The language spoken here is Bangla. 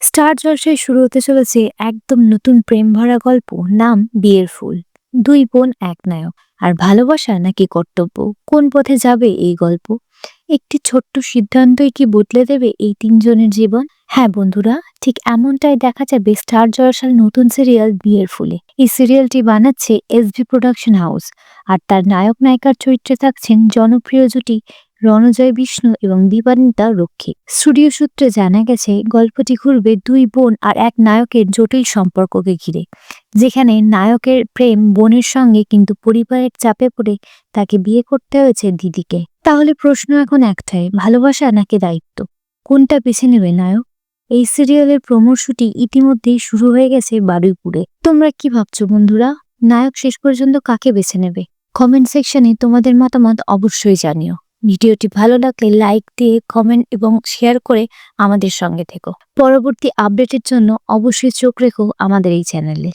স্টার জলসায় শুরু হতে চলেছে একদম নতুন প্রেম ভরা গল্প, নাম বিয়ের ফুল। দুই বোন এক নায়ক। আর ভালোবাসা নাকি কর্তব্য? কোন পথে যাবে এই গল্প? একটি ছোট্ট সিদ্ধান্তই কি বদলে দেবে এই তিনজনের জীবন? হ্যাঁ বন্ধুরা, ঠিক এমনটাই দেখা যাবে স্টার জলসার নতুন সিরিয়াল বিয়ের ফুলে। এই সিরিয়ালটি বানাচ্ছে এসভি প্রোডাকশন হাউস। আর তার নায়ক নায়িকার চরিত্রে থাকছেন জনপ্রিয় জুটি রণজয়, বিষ্ণু এবং দীপান্বিতা রক্ষী। স্টুডিও সূত্রে জানা গেছে, গল্পটি ঘুরবে দুই বোন আর এক নায়কের জটিল সম্পর্ককে ঘিরে, যেখানে নায়কের প্রেম বোনের সঙ্গে কিন্তু পরিবারের চাপে পড়ে তাকে বিয়ে করতে হয়েছে দিদিকে। তাহলে প্রশ্ন এখন একটাই, ভালোবাসা নাকি দায়িত্ব? কোনটা বেছে নেবে নায়ক? এই সিরিয়ালের প্রমোর শুটিং ইতিমধ্যেই শুরু হয়ে গেছে বারুইপুরে। তোমরা কি ভাবছ বন্ধুরা? নায়ক শেষ পর্যন্ত কাকে বেছে নেবে? কমেন্ট সেকশনে তোমাদের মতামত অবশ্যই জানিও। ভিডিওটি ভালো লাগলে লাইক দিয়ে কমেন্ট এবং শেয়ার করে আমাদের সঙ্গে থেকো। পরবর্তী আপডেটের জন্য অবশ্যই চোখ রেখো আমাদের এই চ্যানেলে